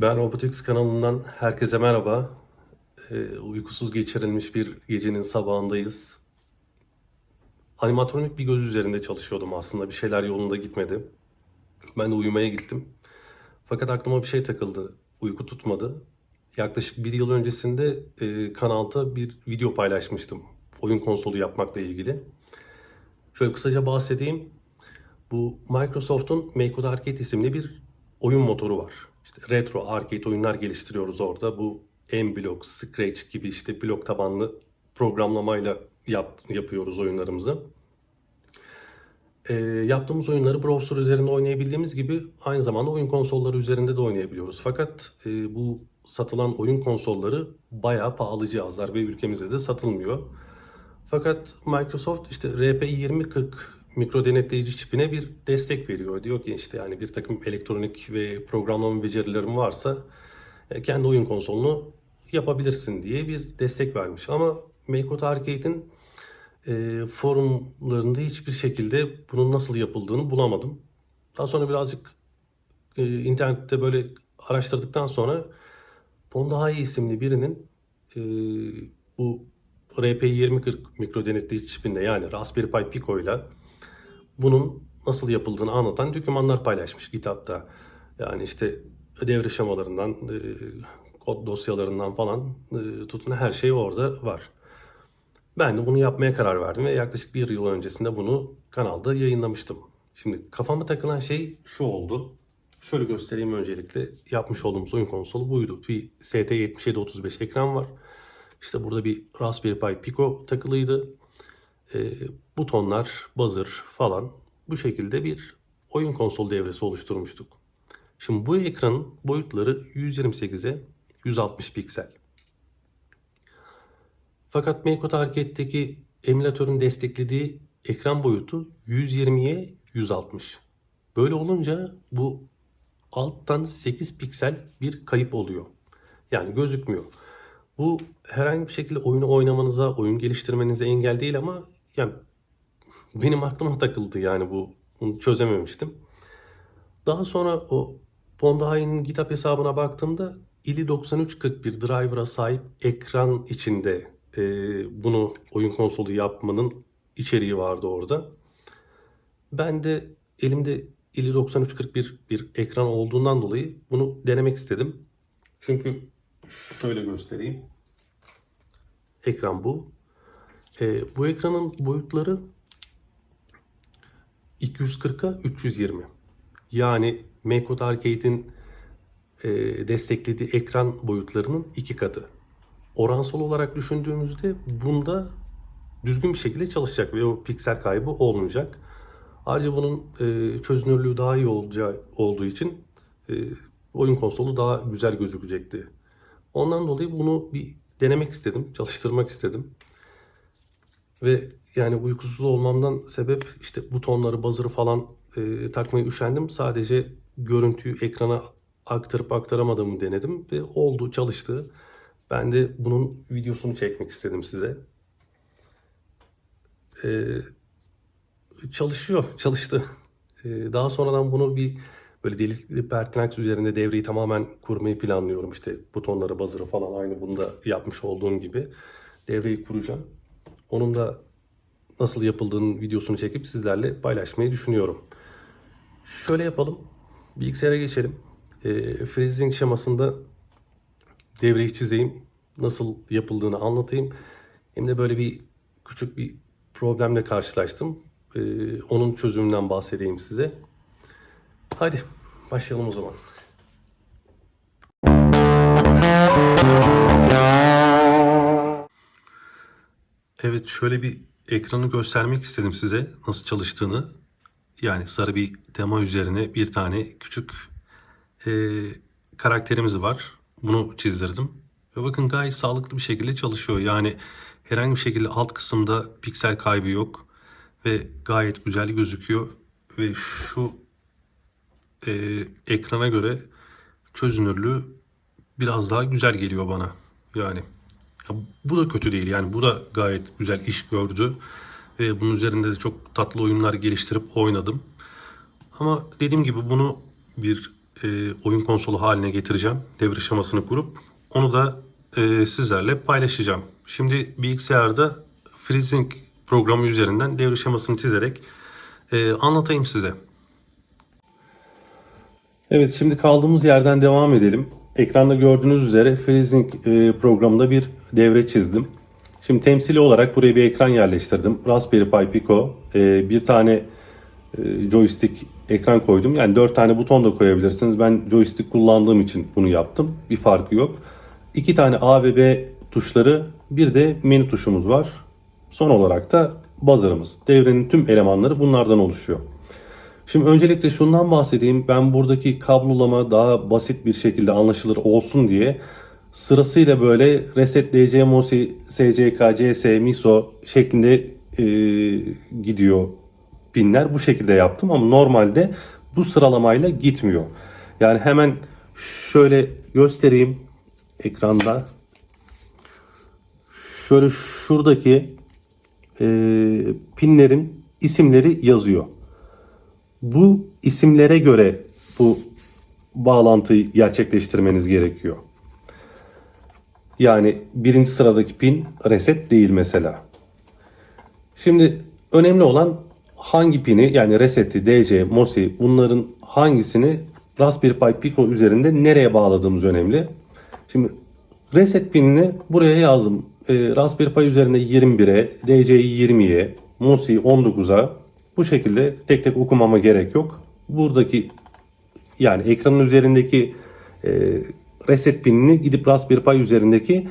Ben Robotics kanalından herkese merhaba. Ee, uykusuz geçirilmiş bir gecenin sabahındayız. Animatronik bir göz üzerinde çalışıyordum aslında. Bir şeyler yolunda gitmedi. Ben de uyumaya gittim. Fakat aklıma bir şey takıldı. Uyku tutmadı. Yaklaşık bir yıl öncesinde e, kanalda bir video paylaşmıştım. Oyun konsolu yapmakla ilgili. Şöyle kısaca bahsedeyim. Bu Microsoft'un MakeCode Arcade isimli bir oyun motoru var. İşte retro arcade oyunlar geliştiriyoruz orada. Bu M-Block, Scratch gibi işte blok tabanlı programlamayla yap, yapıyoruz oyunlarımızı. Ee, yaptığımız oyunları browser üzerinde oynayabildiğimiz gibi aynı zamanda oyun konsolları üzerinde de oynayabiliyoruz. Fakat e, bu satılan oyun konsolları bayağı pahalı cihazlar ve ülkemizde de satılmıyor. Fakat Microsoft işte RP2040 mikro denetleyici çipine bir destek veriyor. Diyor ki işte yani bir takım elektronik ve programlama becerilerin varsa e, kendi oyun konsolunu yapabilirsin diye bir destek vermiş. Ama MakeCode Arcade'in e, forumlarında hiçbir şekilde bunun nasıl yapıldığını bulamadım. Daha sonra birazcık e, internette böyle araştırdıktan sonra Bondahai isimli birinin e, bu RP2040 mikro denetleyici çipinde yani Raspberry Pi Pico ile bunun nasıl yapıldığını anlatan dokümanlar paylaşmış GitHub'da. Yani işte devre şemalarından, e, kod dosyalarından falan e, tutun her şey orada var. Ben de bunu yapmaya karar verdim ve yaklaşık bir yıl öncesinde bunu kanalda yayınlamıştım. Şimdi kafama takılan şey şu oldu. Şöyle göstereyim öncelikle. Yapmış olduğumuz oyun konsolu buydu. Bir ST7735 ekran var. İşte burada bir Raspberry Pi Pico takılıydı. E, butonlar, buzzer falan bu şekilde bir oyun konsol devresi oluşturmuştuk. Şimdi bu ekranın boyutları 128'e 160 piksel. Fakat MakeCode Arcade'deki emülatörün desteklediği ekran boyutu 120'ye 160. Böyle olunca bu alttan 8 piksel bir kayıp oluyor. Yani gözükmüyor. Bu herhangi bir şekilde oyunu oynamanıza, oyun geliştirmenize engel değil ama yani benim aklıma takıldı yani bu. Bunu çözememiştim. Daha sonra o Bondahai'nin GitHub hesabına baktığımda ili 9341 driver'a sahip ekran içinde e, bunu oyun konsolu yapmanın içeriği vardı orada. Ben de elimde ili 9341 bir ekran olduğundan dolayı bunu denemek istedim. Çünkü şöyle göstereyim. Ekran bu. E, bu ekranın boyutları 240'a 320. Yani MakeCode Arcade'in e, desteklediği ekran boyutlarının iki katı. Oransal olarak düşündüğümüzde bunda düzgün bir şekilde çalışacak ve o piksel kaybı olmayacak. Ayrıca bunun e, çözünürlüğü daha iyi olacağı olduğu için e, oyun konsolu daha güzel gözükecekti. Ondan dolayı bunu bir denemek istedim, çalıştırmak istedim. Ve yani uykusuz olmamdan sebep işte butonları, buzzer'ı falan e, takmayı üşendim. Sadece görüntüyü ekrana aktarıp aktaramadığımı denedim ve oldu, çalıştı. Ben de bunun videosunu çekmek istedim size. E, çalışıyor, çalıştı. E, daha sonradan bunu bir böyle delikli Pertinax üzerinde devreyi tamamen kurmayı planlıyorum. İşte butonları, buzzer'ı falan aynı bunda yapmış olduğum gibi devreyi kuracağım. Onun da nasıl yapıldığının videosunu çekip sizlerle paylaşmayı düşünüyorum. Şöyle yapalım. Bilgisayara geçelim. E, freezing şemasında devreyi çizeyim. Nasıl yapıldığını anlatayım. Hem de böyle bir küçük bir problemle karşılaştım. E, onun çözümünden bahsedeyim size. Hadi başlayalım o zaman. Evet şöyle bir ekranı göstermek istedim size nasıl çalıştığını. Yani sarı bir tema üzerine bir tane küçük e, karakterimiz var. Bunu çizdirdim. Ve bakın gayet sağlıklı bir şekilde çalışıyor. Yani herhangi bir şekilde alt kısımda piksel kaybı yok. Ve gayet güzel gözüküyor. Ve şu e, ekrana göre çözünürlüğü biraz daha güzel geliyor bana. Yani ya bu da kötü değil. Yani bu da gayet güzel iş gördü. Ve bunun üzerinde de çok tatlı oyunlar geliştirip oynadım. Ama dediğim gibi bunu bir e, oyun konsolu haline getireceğim. Devir aşamasını kurup onu da e, sizlerle paylaşacağım. Şimdi bilgisayarda FreeSync programı üzerinden devir aşamasını çizerek e, anlatayım size. Evet şimdi kaldığımız yerden devam edelim. Ekranda gördüğünüz üzere FreeSync e, programında bir devre çizdim. Şimdi temsili olarak buraya bir ekran yerleştirdim. Raspberry Pi Pico, e, bir tane e, joystick ekran koydum. Yani 4 tane buton da koyabilirsiniz. Ben joystick kullandığım için bunu yaptım. Bir farkı yok. 2 tane A ve B tuşları, bir de menü tuşumuz var. Son olarak da buzzer'ımız. Devrenin tüm elemanları bunlardan oluşuyor. Şimdi öncelikle şundan bahsedeyim. Ben buradaki kablolama daha basit bir şekilde anlaşılır olsun diye sırasıyla böyle reset DC, MOSI, SCK, CS, MISO şeklinde e, gidiyor pinler. Bu şekilde yaptım ama normalde bu sıralamayla gitmiyor. Yani hemen şöyle göstereyim ekranda. Şöyle şuradaki e, pinlerin isimleri yazıyor. Bu isimlere göre bu bağlantıyı gerçekleştirmeniz gerekiyor. Yani birinci sıradaki pin reset değil mesela. Şimdi önemli olan hangi pini yani reseti, DC, MOSI bunların hangisini Raspberry Pi Pico üzerinde nereye bağladığımız önemli. Şimdi reset pinini buraya yazdım. Ee, Raspberry Pi üzerinde 21'e, DC'yi 20'ye, MOSI 19'a bu şekilde tek tek okumama gerek yok. Buradaki yani ekranın üzerindeki e, reset pinini gidip Raspberry Pi üzerindeki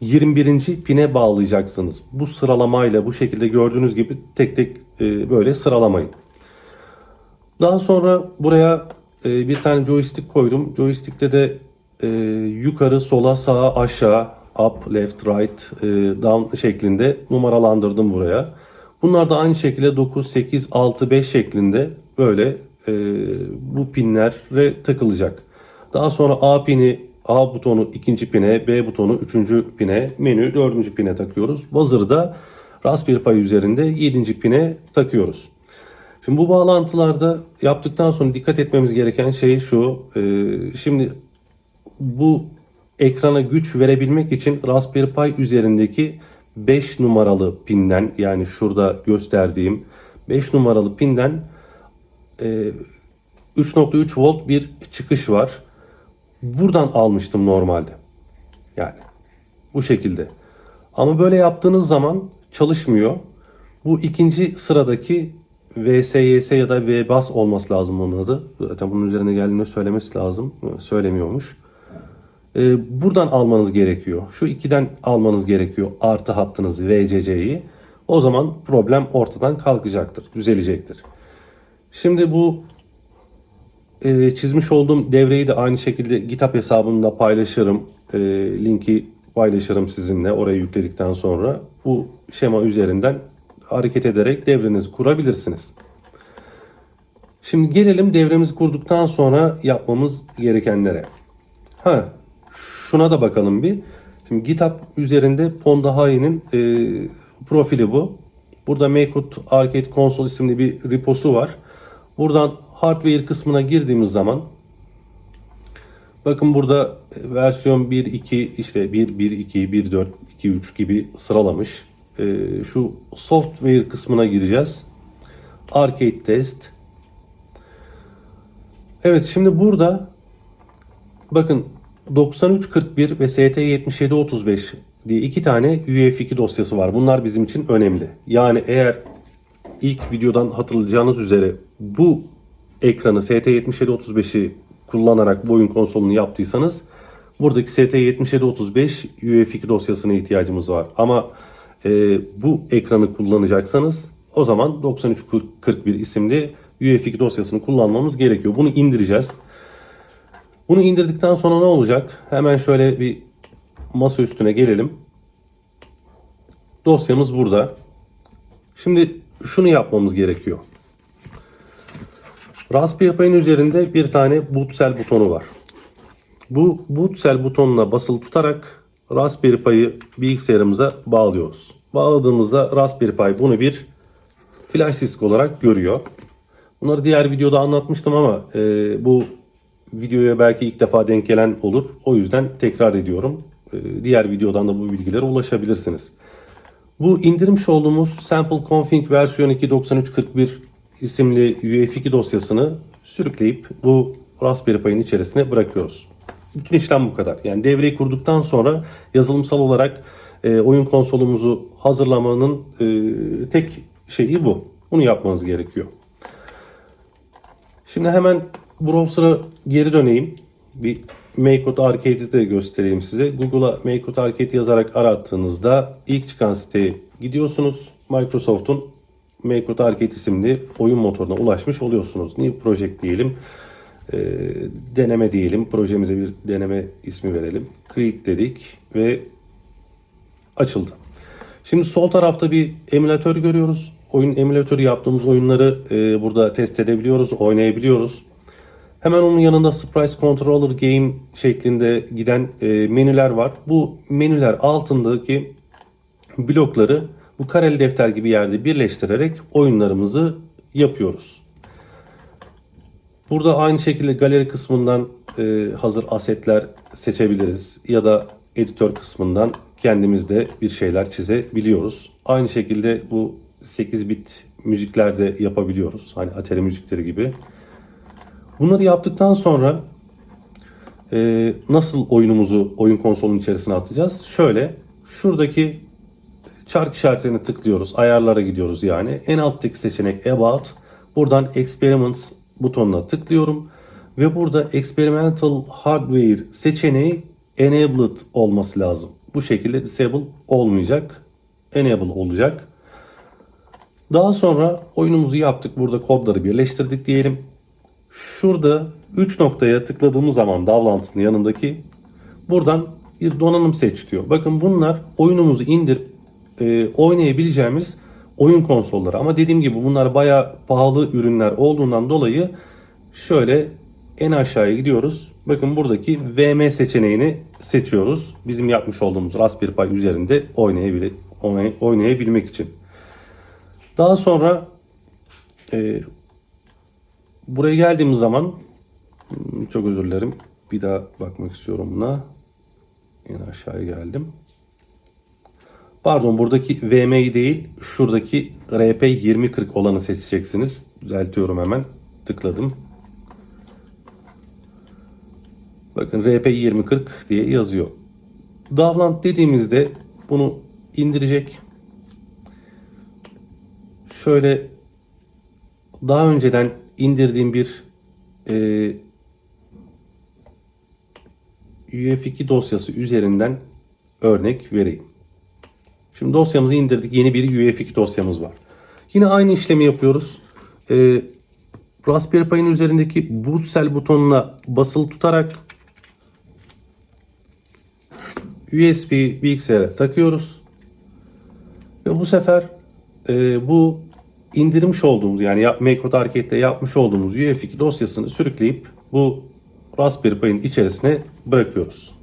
21. pine bağlayacaksınız. Bu sıralamayla bu şekilde gördüğünüz gibi tek tek e, böyle sıralamayın. Daha sonra buraya e, bir tane joystick koydum. Joystick'te de e, yukarı, sola, sağa, aşağı, up, left, right, e, down şeklinde numaralandırdım buraya. Bunlar da aynı şekilde 9, 8, 6, 5 şeklinde böyle e, bu pinlere takılacak. Daha sonra A pini A butonu ikinci pine, B butonu üçüncü pine, menü dördüncü pine takıyoruz. Buzzer'ı Raspberry Pi üzerinde yedinci pine takıyoruz. Şimdi bu bağlantılarda yaptıktan sonra dikkat etmemiz gereken şey şu. E, şimdi bu ekrana güç verebilmek için Raspberry Pi üzerindeki 5 numaralı pinden yani şurada gösterdiğim 5 numaralı pinden e, 3.3 volt bir çıkış var. Buradan almıştım normalde. Yani bu şekilde. Ama böyle yaptığınız zaman çalışmıyor. Bu ikinci sıradaki VSYS ya da VBAS olması lazım onun adı. Zaten bunun üzerine geldiğini söylemesi lazım. Söylemiyormuş. Ee, buradan almanız gerekiyor. Şu ikiden almanız gerekiyor artı hattınız VCC'yi. O zaman problem ortadan kalkacaktır, düzelecektir. Şimdi bu e, çizmiş olduğum devreyi de aynı şekilde GitHub hesabımda paylaşırım. E, linki paylaşırım sizinle oraya yükledikten sonra. Bu şema üzerinden hareket ederek devrenizi kurabilirsiniz. Şimdi gelelim devremizi kurduktan sonra yapmamız gerekenlere. Ha, şuna da bakalım bir. Şimdi GitHub üzerinde Pondahai'nin e, profili bu. Burada Makut Arcade Console isimli bir reposu var. Buradan hardware kısmına girdiğimiz zaman bakın burada versiyon 1.2 işte 1.1.2, 1.4, 2.3 gibi sıralamış. E, şu software kısmına gireceğiz. Arcade test. Evet şimdi burada bakın 9341 ve ST7735 diye iki tane UEFI dosyası var. Bunlar bizim için önemli. Yani eğer ilk videodan hatırlayacağınız üzere bu ekranı ST7735'i kullanarak bu oyun konsolunu yaptıysanız buradaki ST7735 UEFI dosyasına ihtiyacımız var. Ama e, bu ekranı kullanacaksanız o zaman 9341 isimli UEFI dosyasını kullanmamız gerekiyor. Bunu indireceğiz. Bunu indirdikten sonra ne olacak? Hemen şöyle bir masa üstüne gelelim. Dosyamız burada. Şimdi şunu yapmamız gerekiyor. Raspberry Pi'nin üzerinde bir tane boot cell butonu var. Bu boot cell butonuna basılı tutarak Raspberry Pi'yi bilgisayarımıza bağlıyoruz. Bağladığımızda Raspberry Pi bunu bir flash disk olarak görüyor. Bunları diğer videoda anlatmıştım ama e, bu videoya belki ilk defa denk gelen olur. O yüzden tekrar ediyorum. Ee, Diğer videodan da bu bilgilere ulaşabilirsiniz. Bu indirmiş olduğumuz Sample Config versiyon 2.93.41 isimli UEFI dosyasını sürükleyip bu Raspberry Pi'nin içerisine bırakıyoruz. Bütün işlem bu kadar. Yani devreyi kurduktan sonra yazılımsal olarak e, oyun konsolumuzu hazırlamanın e, tek şeyi bu. Bunu yapmanız gerekiyor. Şimdi hemen browser'a geri döneyim. Bir Maycode Arcade'i de göstereyim size. Google'a Maycode Arcade yazarak arattığınızda ilk çıkan siteye gidiyorsunuz. Microsoft'un Maycode Arcade isimli oyun motoruna ulaşmış oluyorsunuz. New Project diyelim. Ee, deneme diyelim. Projemize bir deneme ismi verelim. Create dedik ve açıldı. Şimdi sol tarafta bir emülatör görüyoruz. Oyun emülatörü yaptığımız oyunları e, burada test edebiliyoruz, oynayabiliyoruz. Hemen onun yanında Surprise Controller Game şeklinde giden e, menüler var. Bu menüler altındaki blokları bu kareli defter gibi yerde birleştirerek oyunlarımızı yapıyoruz. Burada aynı şekilde galeri kısmından e, hazır asetler seçebiliriz ya da editör kısmından kendimiz de bir şeyler çizebiliyoruz. Aynı şekilde bu 8 bit müzikler de yapabiliyoruz. Hani Atari müzikleri gibi. Bunları yaptıktan sonra e, nasıl oyunumuzu oyun konsolunun içerisine atacağız? Şöyle şuradaki çark işaretine tıklıyoruz. Ayarlara gidiyoruz yani. En alttaki seçenek About. Buradan Experiments butonuna tıklıyorum. Ve burada Experimental Hardware seçeneği Enabled olması lazım. Bu şekilde Disable olmayacak. Enable olacak. Daha sonra oyunumuzu yaptık. Burada kodları birleştirdik diyelim. Şurada 3 noktaya tıkladığımız zaman Davlant'ın yanındaki buradan bir donanım seç diyor. Bakın bunlar oyunumuzu indirip e, oynayabileceğimiz oyun konsolları. Ama dediğim gibi bunlar bayağı pahalı ürünler olduğundan dolayı şöyle en aşağıya gidiyoruz. Bakın buradaki VM seçeneğini seçiyoruz. Bizim yapmış olduğumuz Raspberry Pi üzerinde oynayabile, oynay- oynayabilmek için. Daha sonra e, buraya geldiğimiz zaman çok özür dilerim. Bir daha bakmak istiyorum buna. En aşağıya geldim. Pardon buradaki VM'yi değil şuradaki RP2040 olanı seçeceksiniz. Düzeltiyorum hemen. Tıkladım. Bakın RP2040 diye yazıyor. Davlant dediğimizde bunu indirecek. Şöyle daha önceden indirdiğim bir e, UEFI dosyası üzerinden örnek vereyim. Şimdi dosyamızı indirdik. Yeni bir UEFI dosyamız var. Yine aynı işlemi yapıyoruz. E, Raspberry Pi'nin üzerindeki boot cell butonuna basılı tutarak USB bilgisayara takıyoruz. Ve bu sefer e, bu indirmiş olduğumuz yani yap, Arcade'de yapmış olduğumuz UEFI dosyasını sürükleyip bu Raspberry Pi'nin içerisine bırakıyoruz.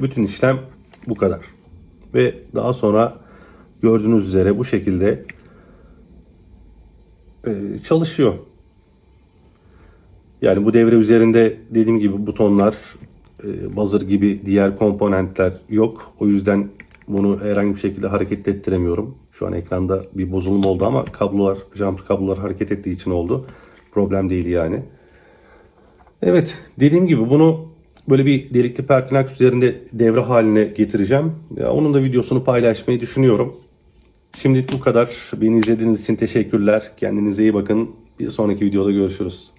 Bütün işlem bu kadar. Ve daha sonra gördüğünüz üzere bu şekilde e, çalışıyor. Yani bu devre üzerinde dediğim gibi butonlar, e, buzzer gibi diğer komponentler yok. O yüzden bunu herhangi bir şekilde hareket ettiremiyorum. Şu an ekranda bir bozulma oldu ama kablolar, jumper kablolar hareket ettiği için oldu. Problem değil yani. Evet dediğim gibi bunu böyle bir delikli Pertinax üzerinde devre haline getireceğim. Ya, onun da videosunu paylaşmayı düşünüyorum. Şimdilik bu kadar. Beni izlediğiniz için teşekkürler. Kendinize iyi bakın. Bir sonraki videoda görüşürüz.